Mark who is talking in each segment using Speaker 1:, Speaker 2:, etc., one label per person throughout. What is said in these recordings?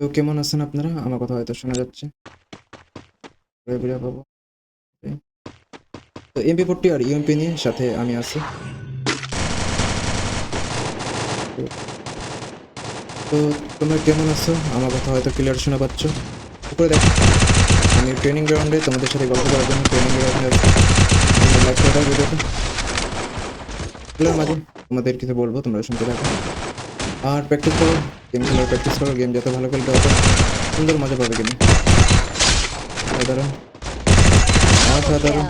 Speaker 1: তো কেমন আছেন আপনারা? আমার কথা হয়তো শোনা যাচ্ছে। পাবো। তো এমপি40 আর ইউএমপি নিয়ে সাথে আমি আছি। তো তোমরা কেমন আছো? আমার কথা হয়তো ক্লিয়ার শোনা পাচ্ছ। উপরে দেখো, আমি ট্রেনিং গ্রাউন্ডে তোমাদের সাথে গল্প করার জন্য ট্রেনিং গ্রাউন্ডে আছি। লাইক করে মাঝে তোমাদের কিছু বলব, তোমরা শুনতে থাকো। আর প্র্যাকটিস করো গেম খেলার প্র্যাকটিস করো গেম যত ভালো খেলতে তত সুন্দর মজা পাবে গেমে সাধারণ অসাধারণ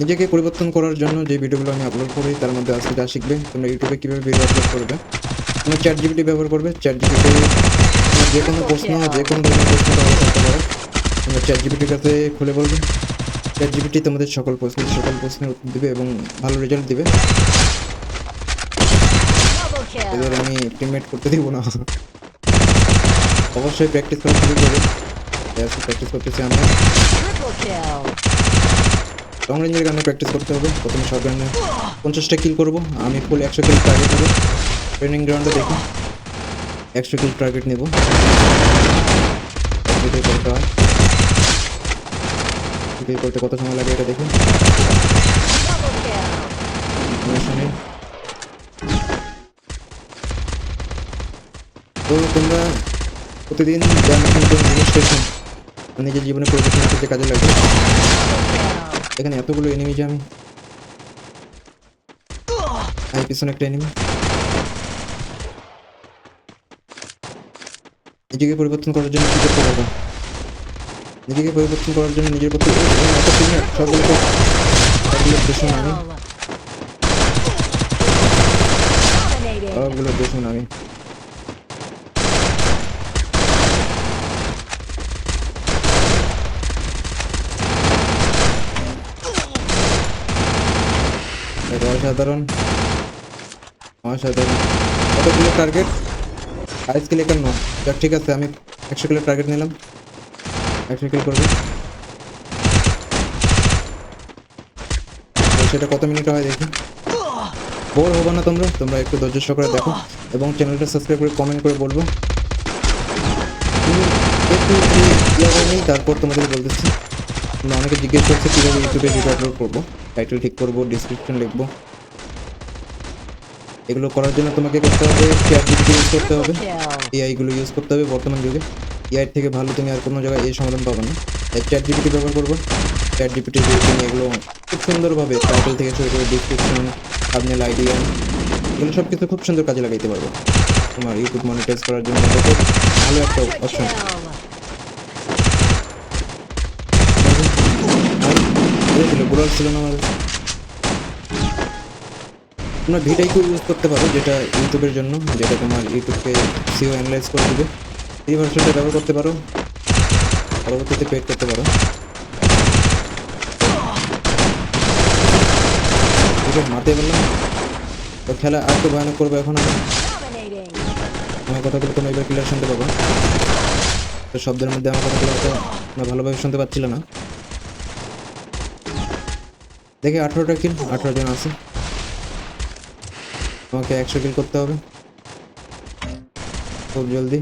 Speaker 1: নিজেকে পরিবর্তন করার জন্য যে ভিডিওগুলো আমি আপলোড করি তার মধ্যে আজকে যা শিখবে তোমরা ইউটিউবে কীভাবে ভিডিও আপলোড করবে? তোমরা চ্যাট জিপিটি ব্যবহার করবে। চ্যাট জিপিটি যে কোনো প্রশ্ন যে কোনো ধরনের প্রশ্ন তোমরা করতে পারো। তোমরা চ্যাট জিপিটির কাছে খুলে বলবে। চ্যাট জিপিটি তোমাদের সকল প্রশ্নের সকল প্রশ্নের উত্তর দিবে এবং ভালো রেজাল্ট দিবে. এদের আমি টিমমেট করতে দিব না। অবশ্যই প্র্যাকটিস করা শুরু করবে প্র্যাকটিস করতেছি আমরা. লং রেঞ্জের গানে প্র্যাকটিস করতে হবে। প্রথমে সব গানে পঞ্চাশটা কিল করব। আমি ফুল একশো কিল টার্গেট নেব। ট্রেনিং গ্রাউন্ডে দেখি। একশো কিল টার্গেট নেব। করতে হয় করতে কত সময় লাগে এটা দেখি। তো তোমরা প্রতিদিন যা নতুন নতুন জিনিস শেখো নিজের জীবনে পরিবর্তন করতে কাজে লাগবে। এখানে এতগুলো এনিমি যে আমি আর পিছনে একটা এনিমি নিজেকে পরিবর্তন করার জন্য কি করতে পারব নিজেকে পরিবর্তন করার জন্য নিজের প্রতি সবগুলো দূষণ আমি সবগুলো দূষণ আমি এটা অসাধারণ অসাধারণ কত কিলো টার্গেট আইস কিলো একান্ন যাক ঠিক আছে আমি একশো কিলো টার্গেট নিলাম একশো কিলো করব সেটা কত মিনিট হয় দেখি বোর হব না তোমরা তোমরা একটু ধৈর্য সহকারে দেখো এবং চ্যানেলটা সাবস্ক্রাইব করে কমেন্ট করে বলব একটু ইয়ে তারপর তোমাদের বলতেছি অনেকে জিজ্ঞেস করছে কীভাবে ইউটিউবে ভিডিও আপলোড করব। টাইটেল ঠিক করব ডিসক্রিপশন লিখব। এগুলো করার জন্য তোমাকে করতে হবে চ্যাট জিপিটি ইউজ করতে হবে এআইগুলো ইউজ করতে হবে বর্তমান যুগে। এআই থেকে ভালো তুমি আর কোনো জায়গায় এই সমাধান পাবে না। তাই চ্যাট জিপিটি ব্যবহার করব। চ্যাট জিপিটি দিয়ে তুমি এগুলো খুব সুন্দরভাবে টাইটেল থেকে শুরু করে ডিসক্রিপশন আপনার আইডিয়া এগুলো সব কিছু খুব সুন্দর কাজে লাগাইতে পারব। তোমার ইউটিউব মনিটাইজ করার জন্য ভালো একটা অপশন
Speaker 2: Kill.
Speaker 1: গুলার ছিল না আমার তোমরা ভিটাইকু ইউজ করতে পারো, যেটা ইউটিউবের জন্য, যেটা তোমার ইউটিউবকে সিও অ্যানালাইজ করে দেবে। এই ভার্সনটা ব্যবহার করতে পারো। পরবর্তীতে পেড করতে পারো। মাতে বললাম। তো খেলা আর একটু ভয়ানক করব এখন আমি. আমার কথাগুলো তোমরা এবার ক্লিয়ার শুনতে পাবো। তো শব্দের মধ্যে আমার কথাগুলো হয়তো ভালোভাবে শুনতে পাচ্ছিল না। দেখে আঠারোটা কিল আঠারো জন আছে। তোমাকে একশো কিল করতে হবে। খুব জলদি।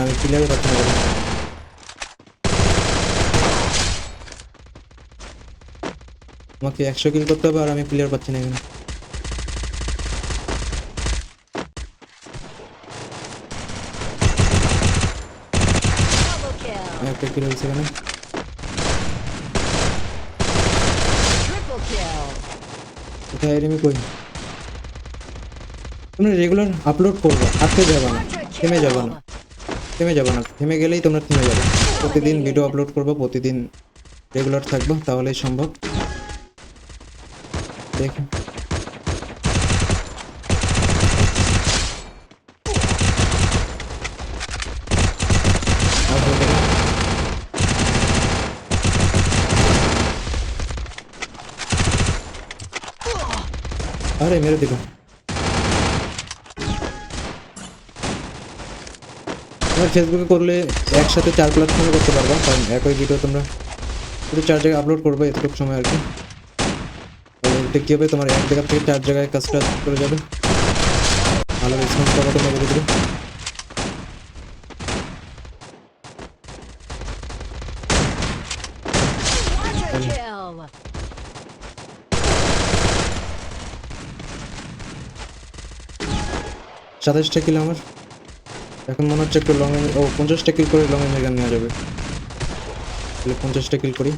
Speaker 1: আমি না কথা। তোমাকে একশো কিল করতে হবে আর আমি ক্লিয়ার পাচ্ছি না এখানে. একটা কিল হয়েছে এখানে
Speaker 2: Triple kill.
Speaker 1: এনিমি কই তোমরা রেগুলার আপলোড করবে, আটকে যাবে না, থেমে যাবে না, থেমে যাবে না, থেমে গেলেই তোমরা থেমে যাবে। প্রতিদিন ভিডিও আপলোড করব, প্রতিদিন রেগুলার থাকব, তাহলেই সম্ভব। দেখো আর বলতে গেলে- আরে, মেরে দিল। তোমার ফেসবুকে করলে একসাথে চার প্ল্যাটফর্মে করতে পারবা, কারণ একই ভিডিও তোমরা শুধু চার জায়গায় আপলোড করবে এতটুকু সময় আর কি। এটা কী হবে? তোমার এক জায়গা থেকে চার জায়গায় কাজটা করে যাবে। ভালো রেসপন্স পাবা তোমরা ভিডিও সাতাশটা কিল আমার এখন মনে হচ্ছে একটু লং ও, পঞ্চাশটা কিল করে লং গান নেওয়া যাবে। তাহলে পঞ্চাশটা কিল করি।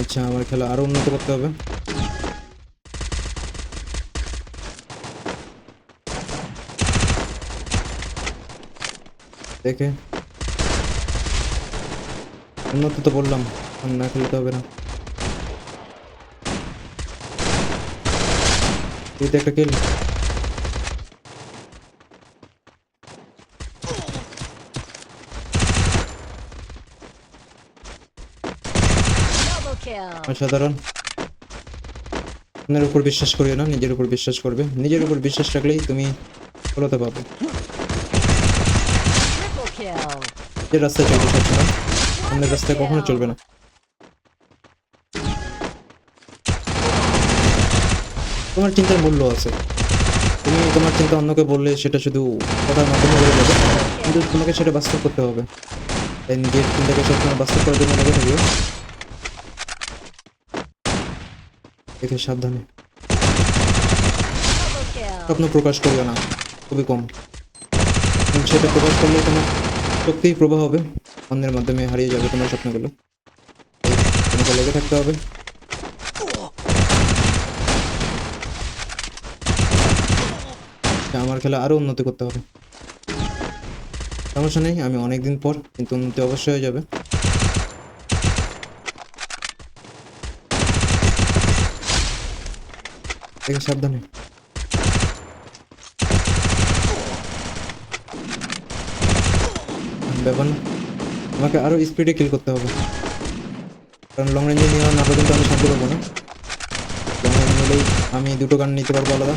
Speaker 1: আচ্ছা আমার খেলা আরও উন্নত করতে হবে। দেখে। উন্নত তো বললাম না খেলতে হবে না। তো একটা
Speaker 2: kill.
Speaker 1: অসাধারণ। আপনার উপর বিশ্বাস করিও না নিজের উপর বিশ্বাস করবে। নিজের উপর বিশ্বাস রাখলেই তুমি সফলতা পাবে। যে রাস্তায় চলতে পারছ না অন্যের রাস্তায় কখনো চলবে না। তোমার চিন্তার মূল্য আছে। তুমি তোমার চিন্তা অন্যকে বললে সেটা শুধু কথার মাধ্যমে হয়ে যাবে। কিন্তু তোমাকে সেটা বাস্তব করতে হবে। তাই নিজের চিন্তাকে সবসময় বাস্তব করার জন্য লেগে থাকিও দেখে সাবধানে। স্বপ্ন প্রকাশ করিও না। খুবই কম। সেটা প্রকাশ করলে তোমার শক্তিই প্রবাহ হবে। অন্যের মাধ্যমে হারিয়ে যাবে তোমার স্বপ্নগুলো। তোমাকে লেগে থাকতে হবে। আমার খেলা আরও উন্নতি করতে হবে। সমস্যা নেই, আমি অনেক দিন পর, কিন্তু উন্নতি অবশ্যই হয়ে যাবে। সাবধানে। ব্যাপার না, আমাকে আরও স্পিডে কিল করতে হবে। কারণ লং রেঞ্জে নেওয়া না পর্যন্ত আমি শান্তি পাবো না। লং রেঞ্জ আমি দুটো গান নিতে পারব আলাদা।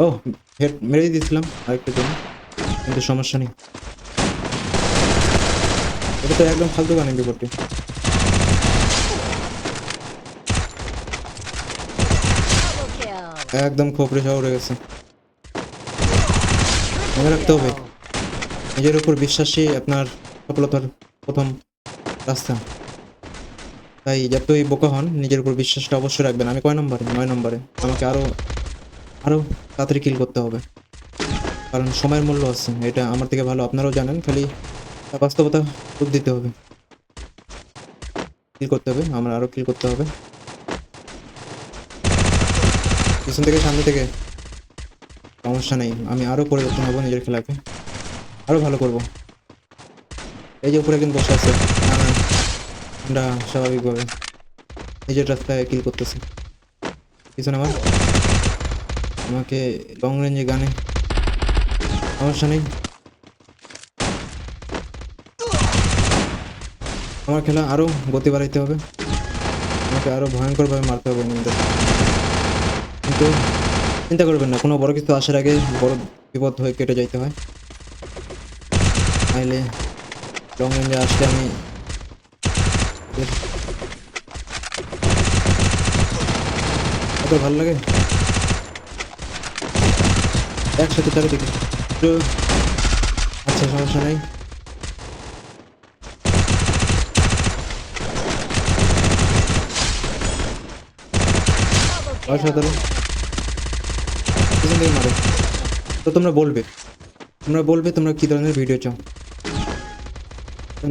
Speaker 1: ও, হেড মেরেই দিয়েছিলাম আরেকটু জন্য। কিন্তু সমস্যা নেই। এটা তো একদম ফালতু গান বিপদটি. একদম খোপড়ে শহরে গেছে। মনে রাখতে হবে, নিজের উপর বিশ্বাসই আপনার সফলতার প্রথম রাস্তা। তাই যতই বোকা হন, নিজের উপর বিশ্বাসটা অবশ্যই রাখবেন। আমি কয় নম্বরে? নয় নম্বরে। আমাকে আরও আরও তাড়াতাড়ি কিল করতে হবে। কারণ সময়ের মূল্য আছে, এটা আমার থেকে ভালো। আপনারাও জানেন, খালি বাস্তবতা খুব দিতে হবে। কিল করতে হবে, আমার আরও কিল করতে হবে। পিছন থেকে সামনে থেকে সমস্যা নেই, আমি আরও পরিবর্তন হব নিজের খেলাকে। আরও ভালো করব। এই যে উপরে কিন্তু বসে আছে আমরা স্বাভাবিকভাবে নিজের রাস্তায় কিল করতেছি। পিছনে আমার। আমাকে লং রেঞ্জে গানে। সমস্যা নেই। আমার খেলা আরও গতি বাড়াইতে হবে। আমাকে আরও ভয়ঙ্করভাবে মারতে হবে কিন্তু চিন্তা করবেন না, কোনো বড় কিছু আসার আগে বড় বিপদ হয়ে কেটে যাইতে হয়। তাইলে লং রেঞ্জে আসলে আমি এত ভালো লাগে? একসাথে চারিদিকে আচ্ছা সমস্যা নেই। অসাধারণ তো তোমরা বলবে। তোমরা বলবে, তোমরা কী ধরনের ভিডিও চাও?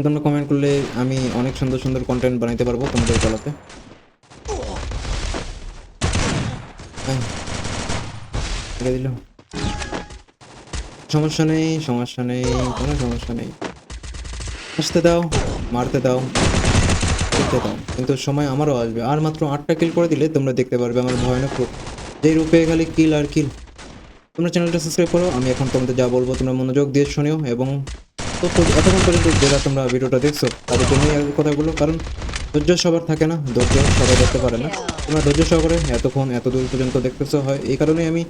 Speaker 1: তোমরা কমেন্ট করলে আমি অনেক সুন্দর সুন্দর কন্টেন্ট বানাইতে পারব তোমাদের গলাতে। দিল সমস্যা নেই সমস্যা নেই, কোনো সমস্যা নেই। আসতে দাও, মারতে দাও করতে দাও। কিন্তু সময় আমারও আসবে। আর মাত্র আটটা কিল করে দিলে তোমরা দেখতে পারবে আমার ভয়ানক রূপ। যেই রূপে খালি কিল আর কিল তোমরা চ্যানেলটা সাবস্ক্রাইব করো, আমি এখন তোমাদের যা বলব তোমরা মনোযোগ দিয়ে শোনিও এবং এতক্ষণ পর্যন্ত যারা তোমরা ভিডিওটা দেখছ, তাদের জন্যই কথাগুলো। কারণ ধৈর্য সবার থাকে না, ধৈর্য সবাই দেখতে পারে না। তোমরা ধৈর্য সহকারে এতক্ষণ এত দূর পর্যন্ত দেখতেছো। হয়, এই কারণেই আমি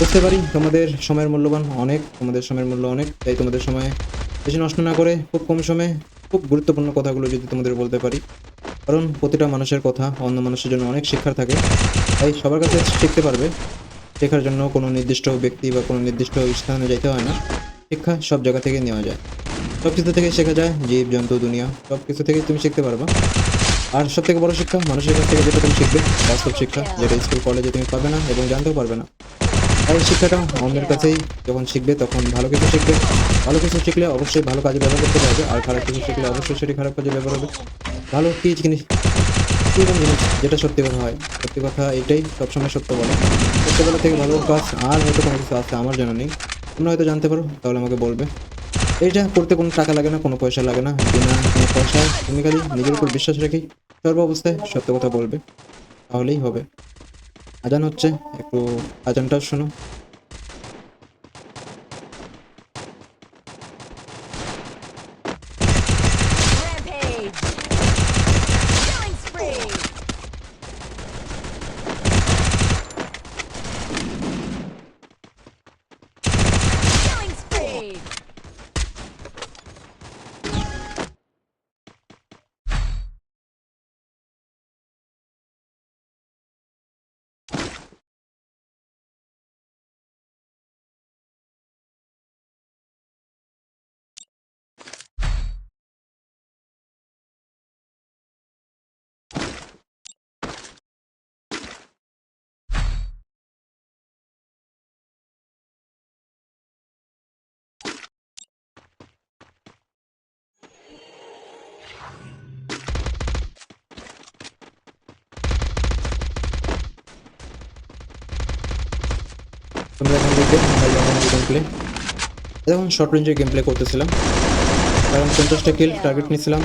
Speaker 1: বুঝতে পারি তোমাদের সময়ের মূল্যবান অনেক, তোমাদের সময়ের মূল্য অনেক, তাই তোমাদের সময় বেশি নষ্ট না করে খুব কম সময়ে খুব গুরুত্বপূর্ণ কথাগুলো যদি তোমাদের বলতে পারি। কারণ প্রতিটা মানুষের কথা অন্য মানুষের জন্য অনেক শিক্ষার থাকে, তাই সবার কাছে শিখতে পারবে। শেখার জন্য কোনো নির্দিষ্ট ব্যক্তি বা কোনো নির্দিষ্ট স্থানে যেতে হয় না। শিক্ষা সব জায়গা থেকে নেওয়া যায়। সব কিছু থেকে শেখা যায় জীব, জন্তু, দুনিয়া সব কিছু থেকেই তুমি শিখতে পারবা। আর সব থেকে বড় শিক্ষা মানুষের কাছ থেকে যেটা তুমি শিখবে বাস্তব শিক্ষা যেটা স্কুল, কলেজে তুমি পাবে না এবং জানতেও পারবে না। তাই শিক্ষাটা অন্যের কাছেই যখন শিখবে তখন ভালো কিছু শিখবে। ভালো কিছু শিখলে অবশ্যই ভালো কাজে ব্যবহার করতে পারবে, আর খারাপ কিছু শিখলে অবশ্যই সেটি খারাপ কাজে ব্যবহার হবে। ভালো কী জিনিস এমন জিনিস যেটা সত্যি কথা হয়? সত্যি কথা এটাই সবসময় সত্য বলে। সত্যবেলা থেকে ভালো কাজ আর হয়তো কোনো কিছু আছে আমার জানা নেই। তোমরা হয়তো জানতে পারো, তাহলে আমাকে বলবে। এইটা করতে কোনো টাকা লাগে না, কোনো পয়সা লাগে না। বিনা কোনো পয়সায় তুমি খালি নিজের উপর বিশ্বাস রেখেই সর্ব অবস্থায় সত্য কথা বলবে। তাহলেই হবে। আজান হচ্ছে একটু আজানটাও শোনো তোমরা এখন দেখবে গেম প্লে এখন শর্ট রেঞ্জের গেম প্লে করতেছিলাম। কারণ পঞ্চাশটা কিল টার্গেট নিয়েছিলাম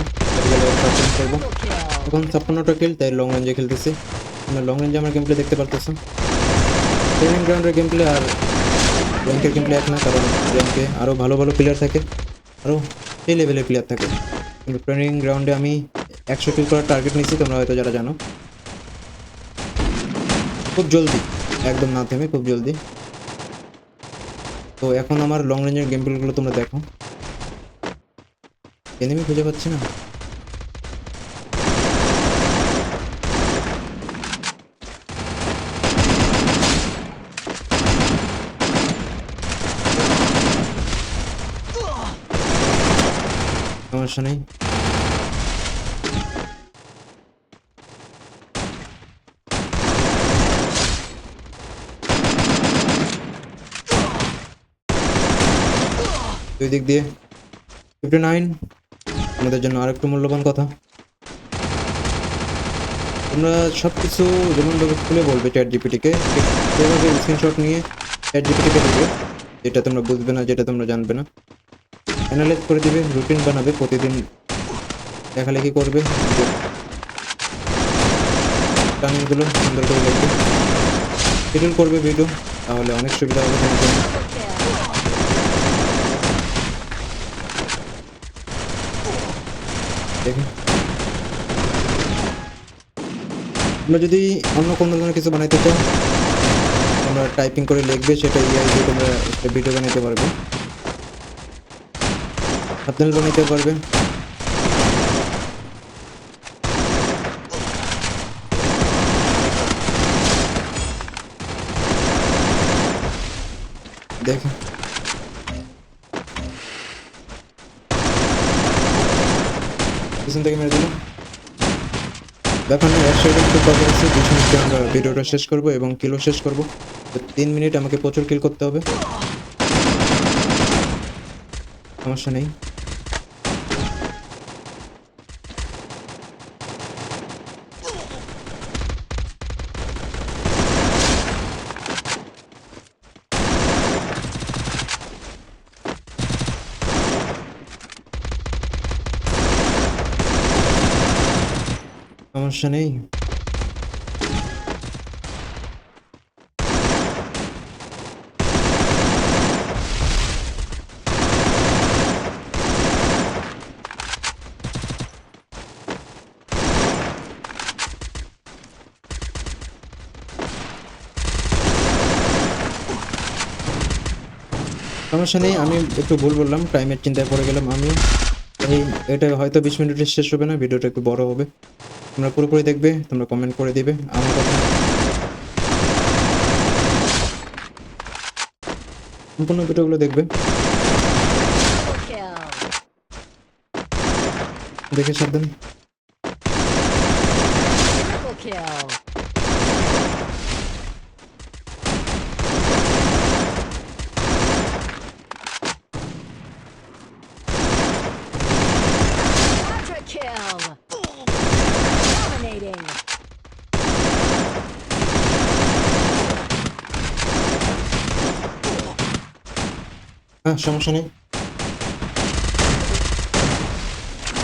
Speaker 1: করব। এখন ছাপ্পান্নটা কিল তাই লং রেঞ্জে খেলতেছি। তোমরা লং রেঞ্জে আমার গেম প্লে দেখতে পারতেছো। ট্রেনিং গ্রাউন্ডের গেম প্লে আর র্যাঙ্কের গেম প্লে এক না, কারণ র্যাঙ্কে আরও ভালো ভালো প্লেয়ার থাকে আরও সেই লেভেলের প্লেয়ার থাকে। কিন্তু ট্রেনিং গ্রাউন্ডে আমি একশো কিল করার টার্গেট নিয়েছি তোমরা হয়তো যারা জানো। খুব জলদি, একদম না থেমে, খুব জলদি। তো এখন আমার লং রেঞ্জের গেম প্লেগুলো তোমরা দেখো। এনিমি খুঁজে পাচ্ছি না। সমস্যা নেই। দুই দিক দিয়ে। ফিফটি নাইন আমাদের জন্য আরেকটু মূল্যবান কথা। তোমরা সব কিছু যেমনভাবে খুলে বলবে চ্যাট জিপিটিকে সেভাবে স্ক্রিনশট নিয়ে চ্যাট জিপিটিকে দেবে যেটা তোমরা বুঝবে না, যেটা তোমরা জানবে না। অ্যানালাইজ করে দিবে রুটিন বানাবে, প্রতিদিন লেখালেখি করবে। প্ল্যানিংগুলো সুন্দর করে লিখবে শিডিউল করবে ভিডিও তাহলে অনেক সুবিধা হবে তোমার জন্য
Speaker 2: Double kill.
Speaker 1: দেখুন তোমরা যদি অন্য কোনো ধরনের কিছু বানাইতে চাও, তোমরা টাইপিং করে লিখবে, সেটা ইআই দিয়ে তোমরা একটা ভিডিও বানাইতে পারবে। আপনারা বানাইতে পারবে। দেখো। পিছন থেকে মেরে দিলাম। ব্যাপার না একশো একটু কথা আছে। দুশো মিনিটে আমরা ভিডিওটা শেষ করব এবং কিলো শেষ করব। তো তিন মিনিট আমাকে প্রচুর কিল করতে হবে। সমস্যা নেই। সমস্যা নেই সমস্যা নেই, আমি একটু ভুল বললাম টাইমের চিন্তায় পড়ে গেলাম আমি। এই, এটা হয়তো বিশ মিনিটে শেষ হবে না, ভিডিওটা একটু বড় হবে। তোমরা পুরোপুরি দেখবে তোমরা কমেন্ট করে দিবে। আমার কথা সম্পূর্ণ ভিডিওগুলো দেখবে। দেখে সাবধান। হ্যাঁ সমস্যা নেই।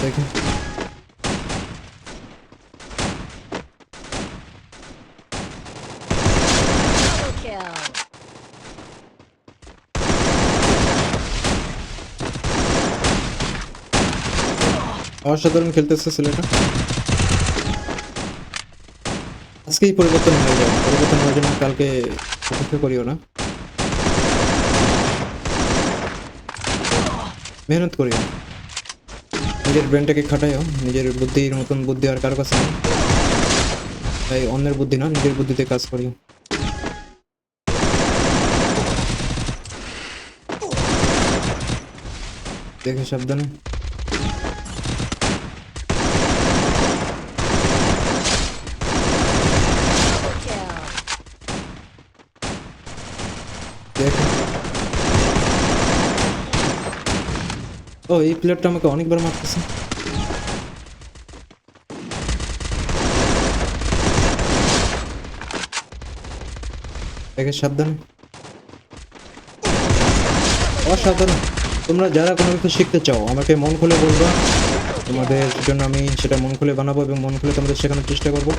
Speaker 1: দেখে।
Speaker 2: Double kill.
Speaker 1: অসাধারণ খেলতেছে ছেলেটা। আজকেই পরিবর্তন হয়ে যাবে পরিবর্তন হওয়ার জন্য কালকে অপেক্ষা করিও না। মেহনত করিও। নিজের ব্রেনটাকে খাটাইও, নিজের বুদ্ধির মতন বুদ্ধি আর কারও কাছে তাই অন্যের বুদ্ধি না, নিজের বুদ্ধিতে কাজ করিও। দেখে সাবধানে
Speaker 2: Double kill.
Speaker 1: দেখে ও, এই প্লেয়ারটা আমাকে অনেকবার মারতেছে। দেখে সাবধানে। অসাধারণ তোমরা যারা কোনো কিছু শিখতে চাও, আমাকে মন খুলে বলবা। তোমাদের জন্য আমি সেটা মন খুলে বানাবো এবং মন খুলে তোমাদের শেখানোর চেষ্টা করব।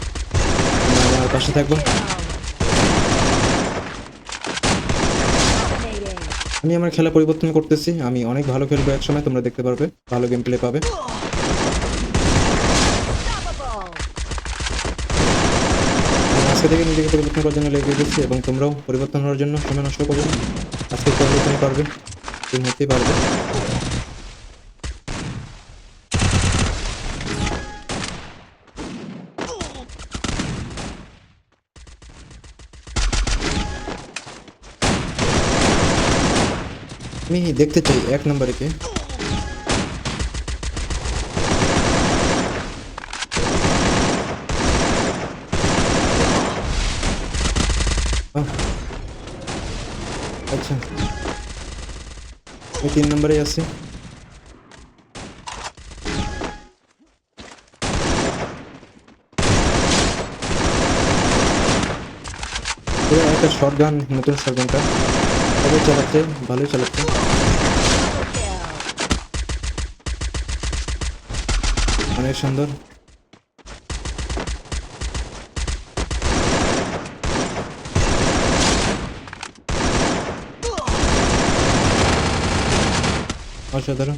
Speaker 1: আমার পাশে থাকব
Speaker 2: Kill. Dominating.
Speaker 1: আমি আমার খেলা পরিবর্তন করতেছি। আমি অনেক ভালো খেলব এক সময় তোমরা দেখতে পারবে। ভালো গেম প্লে পাবে. আজকে থেকে নিজেকে পরিবর্তন করার জন্য লেগে গেছি এবং তোমরাও পরিবর্তন হওয়ার জন্য সময় নষ্ট করবে আজকে পরিবর্তন পারবে। হতেই পারবে। আমি দেখতে চাই এক নম্বরে কে আহ। আচ্ছা আমি তিন নম্বরে আছি এবার একটা শর্ট গান নতুন শর্ট গানটা Balığı çalaktı.
Speaker 2: Balığı çalaktı.
Speaker 1: Aneş अंदर Aşağıdarım.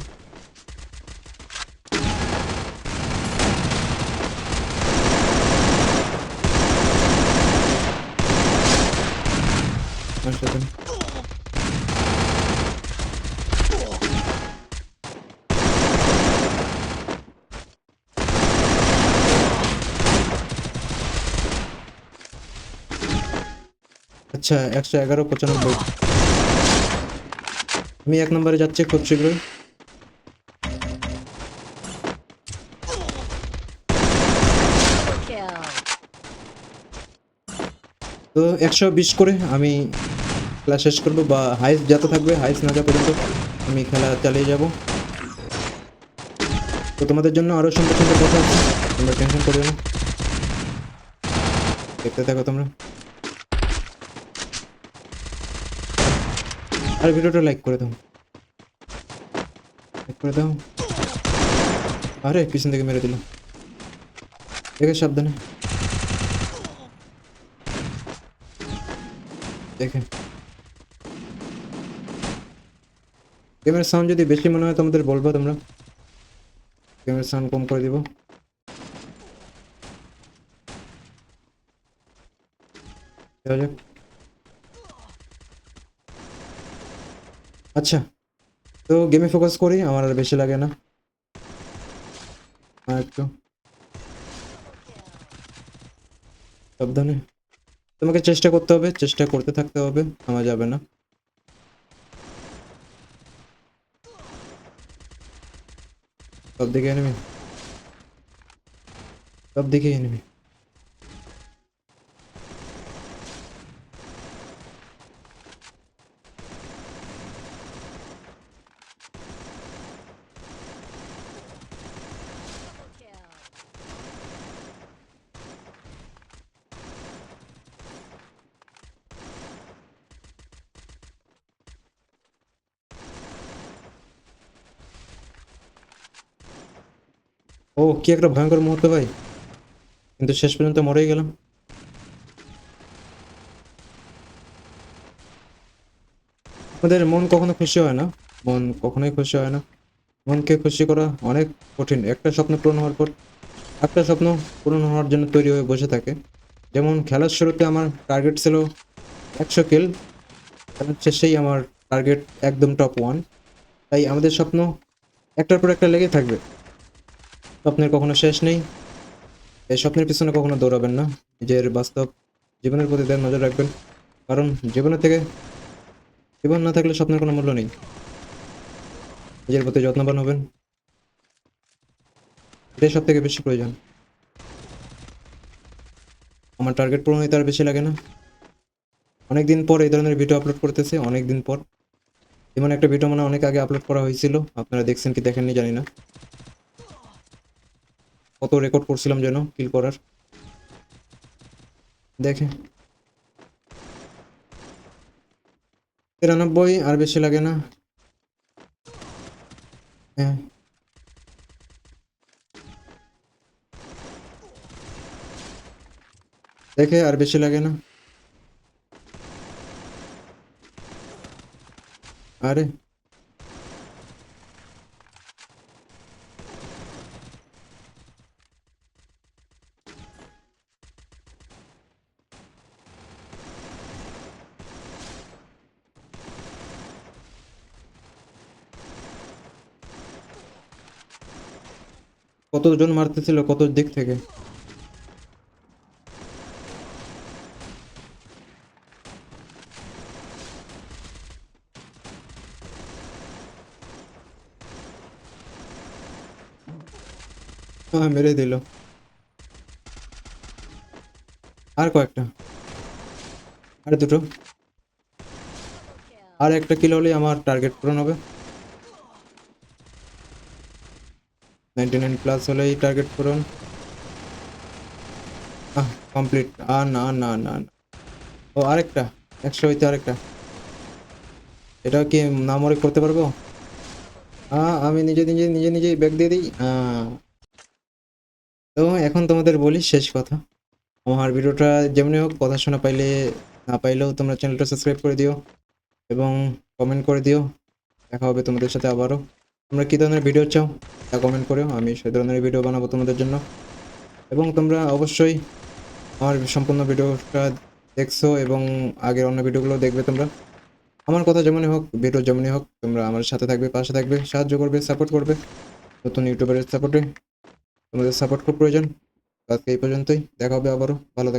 Speaker 1: Aşağıdarım. আচ্ছা একশো এগারো, পঁচানব্বই। আমি এক নম্বরে যাচ্ছি খুব শীঘ্রই। তো একশো বিশ করে আমি খেলা শেষ করব বা হাইস যত থাকবে হাইস না যা পর্যন্ত আমি খেলা চালিয়ে যাব। তো তোমাদের জন্য আরও সুন্দর সুন্দর কথা আছে, তোমরা টেনশন করবে না। দেখতে থাকো তোমরা। আর ভিডিওটা লাইক করে দাও। লাইক করে দাও। আরে, পিছন থেকে মেরে দিল। দেখে সাবধানে। দেখে। গেমের সাউন্ড যদি বেশি মনে হয় তোমাদের বলব তোমরা। গেমের সাউন্ড কম করে দিব। যাক। আচ্ছা তো গেমে ফোকাস করি আমার আর বেশি লাগে না আর একটু সাবধানে তোমাকে চেষ্টা করতে হবে চেষ্টা করতে থাকতে হবে আমার যাবে না সব দিকে এনিমি সব দিকে এনিমি কি একটা ভয়ঙ্কর মুহূর্ত ভাই? কিন্তু শেষ পর্যন্ত মরেই গেলাম। আমাদের মন কখনো খুশি হয় না। মন কখনোই খুশি হয় না। মনকে খুশি করা অনেক কঠিন। একটা স্বপ্ন পূরণ হওয়ার পর একটা স্বপ্ন পূরণ হওয়ার জন্য তৈরি হয়ে বসে থাকে। যেমন খেলার শুরুতে আমার টার্গেট ছিল একশো কিল খেলার শেষেই আমার টার্গেট একদম টপ ওয়ান তাই আমাদের স্বপ্ন একটার পর একটা লেগে থাকবে। স্বপ্নের কখনো শেষ নেই। এই স্বপ্নের পিছনে কখনো দৌড়াবেন না। নিজের বাস্তব জীবনের প্রতি দেন নজর রাখবেন। কারণ জীবনের থেকে জীবন না থাকলে স্বপ্নের কোনো মূল্য নেই। নিজের প্রতি যত্নবান হবেন। এটাই সব থেকে বেশি প্রয়োজন। আমার টার্গেট পূরণ হইতে আর বেশি লাগে না। অনেক দিন পর এই ধরনের ভিডিও আপলোড করতেছি অনেক দিন পর। যেমন একটা ভিডিও মানে অনেক আগে আপলোড করা হয়েছিল। আপনারা দেখছেন কি দেখেননি জানি না। কত রেকর্ড করছিলাম যেন কিল করার। দেখে। তিরানব্বই, আর বেশি লাগে না। হ্যাঁ। দেখে, আর বেশি লাগে না। আরে। কতজন মারতেছিল, কত দিক থেকে? হ্যাঁ মেরে দিল। আর কয়েকটা। আর দুটো। আর একটা কিলো হলেই আমার টার্গেট পূরণ হবে। নাইনটি নাইন প্লাস হলেই টার্গেট পূরণ। আহ কমপ্লিট আর না না না না। ও, আরেকটা। একশো হইতে আরেকটা। এটা কি না মরে করতে পারব? হ্যাঁ আমি নিজে নিজে নিজে, নিজেই ব্যাগ দিয়ে দিই। তো এখন তোমাদের বলি শেষ কথা। আমার ভিডিওটা যেমনি হোক, কথা শোনা পাইলে, না পাইলেও তোমরা চ্যানেলটা সাবস্ক্রাইব করে দিও এবং কমেন্ট করে দিও। দেখা হবে তোমাদের সাথে আবারও। তোমরা কী ধরনের ভিডিও চাও, তা কমেন্ট করো, আমি সে ধরনের ভিডিও বানাবো তোমাদের জন্য। এবং তোমরা অবশ্যই আমার সম্পূর্ণ ভিডিওটা দেখছ এবং আগের অন্য ভিডিওগুলো দেখবে তোমরা। আমার কথা যেমনই হোক ভিডিও যেমনই হোক, তোমরা আমার সাথে থাকবে, পাশে থাকবে, সাহায্য করবে সাপোর্ট করবে। নতুন ইউটিউবারের সাপোর্টে তোমাদের সাপোর্ট খুব প্রয়োজন। আজকে এই পর্যন্তই, দেখা হবে আবারও, ভালো থাকবে।